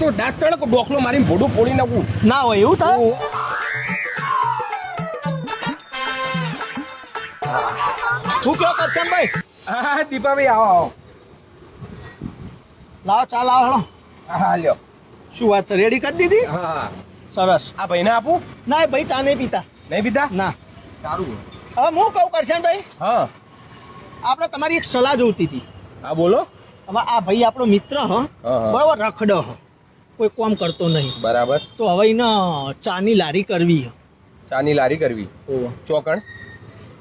તો દાંત ચડે કે ડોકલો મારીને ભોડું પોડી નાખું. ના હોય એવું થાય? શું કહો કરશનભાઈ? હા દીપાભાઈ આવો આવો. લાવો ચા લાવો હા લ્યો. શું વાત છે રેડી કરી દીધી? હા. સરસ. આ ભાઈને આપું? ના ભાઈ ચા નહીં પીતા. નહીં પીતા? ના. સારું. હવે હું કહું કરશનભાઈ? હા. આપણે તમારી એક સલાહ જોઈતી હતી. હા બોલો. હવે આ ભાઈ આપણો મિત્ર હા. બરોબર રખડો હ. કોઈ કામ કરતો નહીં. બરાબર. તો હવે એને ચાની લારી કરવી ચાની લારી કરવી. ચોકણ.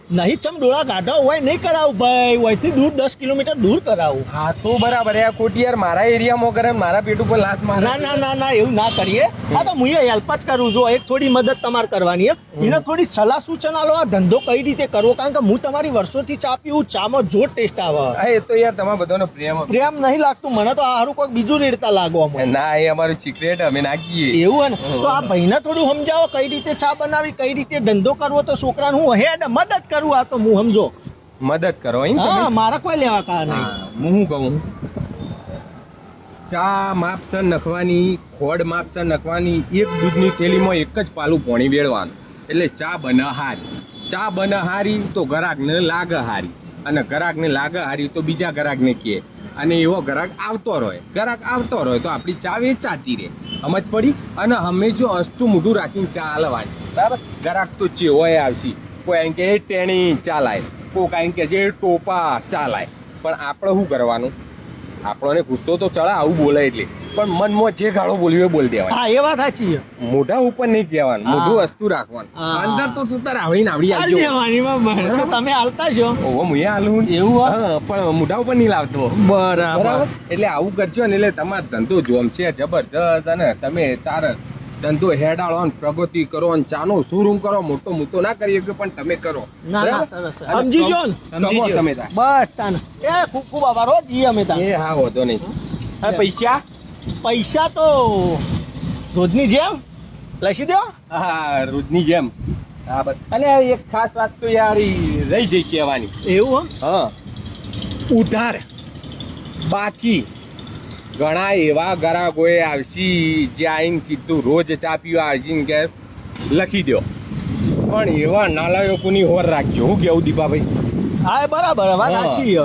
નહીં ચમ ડોળા ગાઢા હોય નહીં કરાવું ભાઈ. વહીથી દૂર દસ કિલોમીટર દૂર કરાવું. હા તો બરાબર યાર ખોટી યાર મારા એરિયામાં કરે મારા પેટ ઉપર લાત મારે. ના ના ના ના એવું ના કરીએ. હા તો હું હેલ્પ જ કરું છું. એક થોડી મદદ તમારે કરવાની હે એને થોડી સલાહ સૂચના લો. આ ધંધો કઈ રીતે કરવો? કારણ કે હું તમારી વર્ષોથી ચા પીવું ચામાં જો ટેસ્ટ આવે. હા એ તો યાર તમારા બધાનો પ્રેમ પ્રેમ નહીં લાગતું. મને તો આ હારું કોઈક બીજું રેડતા લાગો અમે ના એ અમારું સિક્રેટ અમે નાખીએ. એવું હે તો આ ભાઈને થોડું સમજાવો કઈ રીતે ચા બનાવી કઈ રીતે ધંધો કરવો? તો છોકરાને હું હેડ મદદ કરું આ તો હું સમજો. મદદ કરો એમ હા મારા કોઈ લેવા કા નહીં. હું શું કહું? ચા માપસર નખવાની ખોડ માપસર નખવાની એક દૂધની થેલીમાં એક જ પાલું પોણી વેળવાનું. એટલે ચા બને હારી ચા બને હારી તો ગ્રાહકને લાગે હારી અને ગ્રાહકને લાગે હારી તો બીજા ગ્રાહકને કહે. અને એવો ગ્રાહક આવતો રહે ગ્રાહક આવતો રહે તો આપણી ચા વેચાતી રહે. સમજ પડી? અને હંમેશા અસ્તુ મોઢું રાખીને ચા હાલવાની. બરાબર? ગ્રાહક તો ચેવોય આવશે. કોઈ એમ કે ટેણી ચાલાય. કોઈ કાંઈ કે જે ટોપા ચાલાય. પણ આપણે શું કરવાનું? આપણને ગુસ્સો તો ચડા આવું બોલે એટલે. પણ મનમાં જે ગાળો બોલ્યો એ બોલી દેવાય. હા એ વાત સાચી છે. મોઢા ઉપર નહીં કહેવાનું મોઢું વસ્તુ રાખવાનું. અંદર તો તું તાર આવડી આવડી આવજો. દેવાની તમે હાલતા છો ઓહો હું હાલું? એવું પણ મોઢા ઉપર નહીં લાવતો. બરાબર. બરાબર? એટલે આવું કરજો ને એટલે તમારો ધંધો જોમશે જબરજસ્ત અને તમે તાર ધંધો હેડાળો ને પ્રગતિ કરો ને ચાનો શોરૂમ કરો મોટો મોટો ના કરી શકો પણ તમે કરો. સમજી. તમે બસ તાન. એ ખૂબ ખૂબ આભાર હો જી અમે તાન એ હા હોતો નહીં. હા. પૈસા? પૈસા તો રોજની જેમ. લસી દો હા. રોજની જેમ. હા બસ. અને એક ખાસ વાત તો યાર રહી જઈ કહેવાની. એવું હા. ઉધાર. બાકી. ઘણા એવા ગ્રાહકોએ આવશી જે આઈને સીધું રોજ ચા પીવા આવશીને કે લખી દો પણ એવા નાલાયકોની હોર રાખજો હું કેવું દીપાભાઈ? હા બરાબર વાત સાચી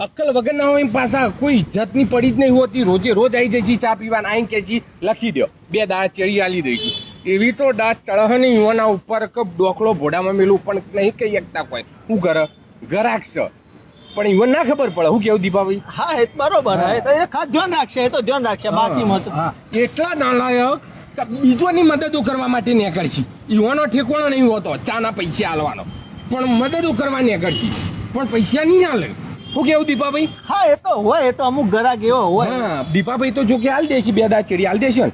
અક્કલ વગર ના હોય પાછા કોઈ ઇજ્જતની પડી જ નહીં હોતી રોજે રોજ આવી જાય છે ચા પીવા આઈ કે જી લખી દો બે દાળ ચડી આલી દઈ છે એવી તો દાંત નહીં યુવાના ઉપર કે ડોકળો ભોડામાં મેલું પણ નહીં કહી શકતા કોઈ. હું ઘર ગરાક છે. પણ ઈવન ના ખબર પડે. હું કેવું દીપાભાઈ? હા એ બરોબર હા, એ ખાસ ધ્યાન રાખશે એ તો ધ્યાન રાખશે બાકી મત. એટલા નાલાયક કે બીજોની મદદો કરવા માટે નીકળશી. ઈવાનો ઠેકોણો નહીં હોતો ચાના પૈસા આલવાનો પણ મદદો કરવા નીકળશી. પણ પૈસા નહીં આલે હું કેવું દીપાભાઈ? હા એ તો હોય એ તો અમુક ગરાક એવો હોય. હા દીપાભાઈ તો જો કે હાલ દેશી બે દાળ ચેડી હાલ દેશે ને.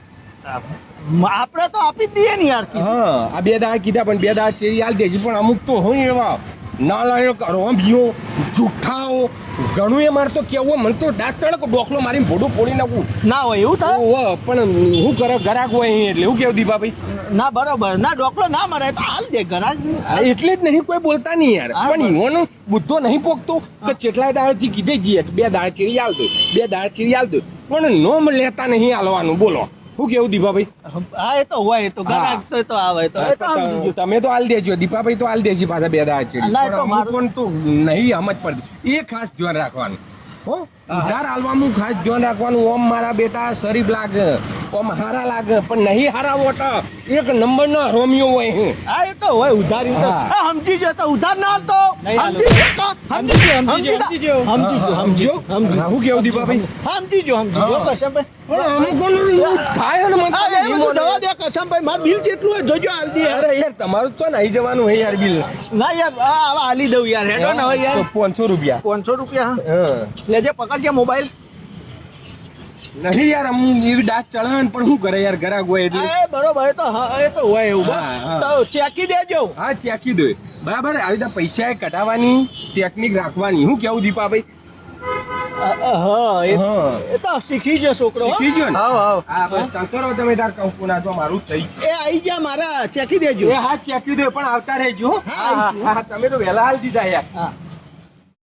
આપણે તો આપી દઈએ ને યાર. હા આ બે દાળ કીધા પણ બે દાળ ચેડી હાલ દેશી પણ અમુક તો હોય એવા. નાલાયક રોંભીઓ જુઠ્ઠાઓ ઘણું એ મારે તો કેવું મને તો દાંત ડોખલો મારીને ભોડું પોડી નાખું ના હોય એવું થાય? પણ હું કરે ગરાક હોય અહીં એટલે. હું કેવું દીપાભાઈ? ના બરાબર. ના ડોકલો ના મરે તો હાલ દે ગ્રાહક એટલે જ નહીં કોઈ બોલતા નહીં યાર. પણ ઈઓનો બુદ્ધો નહીં પોકતો કે કેટલાય દાળથી કીધે જઈએ બે દાળ ચીડી આલ દો બે દાળ ચીડી આલ દો. પણ નોમ લેતા નહીં હાલવાનું બોલો. શું કેવું દીપાભાઈ? હા એ તો હોય તો ગ્રાહક તો એ તો આવે તો. તમે તો હાલ દેજો દીપાભાઈ તો હાલ દેજી પાછા બે મારું- અમુકોને તો નહીં સમજ પડતી એ ખાસ ધ્યાન રાખવાનું હો. ઉધાર આલવાનું ખાસ ધ્યાન રાખવાનું. ઓમ મારા બેટા શરીફ લાગે. ઓમ હારા લાગે પણ નહીં હારા વોટા એક નંબર નો રોમિયો હોય હે. આ એ તો હોય ઉધાર તો. સમજી તો ઉધાર ના તો. સમજી ગયો સમજી જો સમજી ગયો સમજી જો. સમજી હું કેવું દીપાભાઈ? સમજી જો સમજી જો કસમ પણ અમુકોનું કોણ થાય ને મને એ બધું દવા દે કશમભાઈ મારું બિલ જેટલું હોય જોજો હાલ દે. અરે યાર તમારું તો નહીં જવાનું હે યાર બિલ. ના યાર આ આવા હાલી દઉં યાર. હેડો ને હવે યાર. પાંચસો રૂપિયા. પાંચસો રૂપિયા હા. લેજે લેજે પકડજે મોબાઈલ? નહીં યાર હું એવી દાંત ચડે ને પણ શું કરે યાર ગરાગ હોય એટલે. એ બરોબર એ તો એ તો હોય એવું હા, હા. તો ચેકી દેજો. હા ચેકી દે. બરાબર આવી રીતે પૈસા કઢાવવાની ટેકનિક રાખવાની. હું કેવું દીપાભાઈ? એ તો શીખી ગયો છોકરો શીખી ગયો ને? હાવ. હા. બસ તમે તાર કંકુ તો મારું જ થઈ એ આઈ ગયા મારા ચેકી દેજો. એ હા ચેકી દે પણ આવતા રહેજો હા, હા, હા, તમે તો વહેલા હાલ દીધા યાર. હા.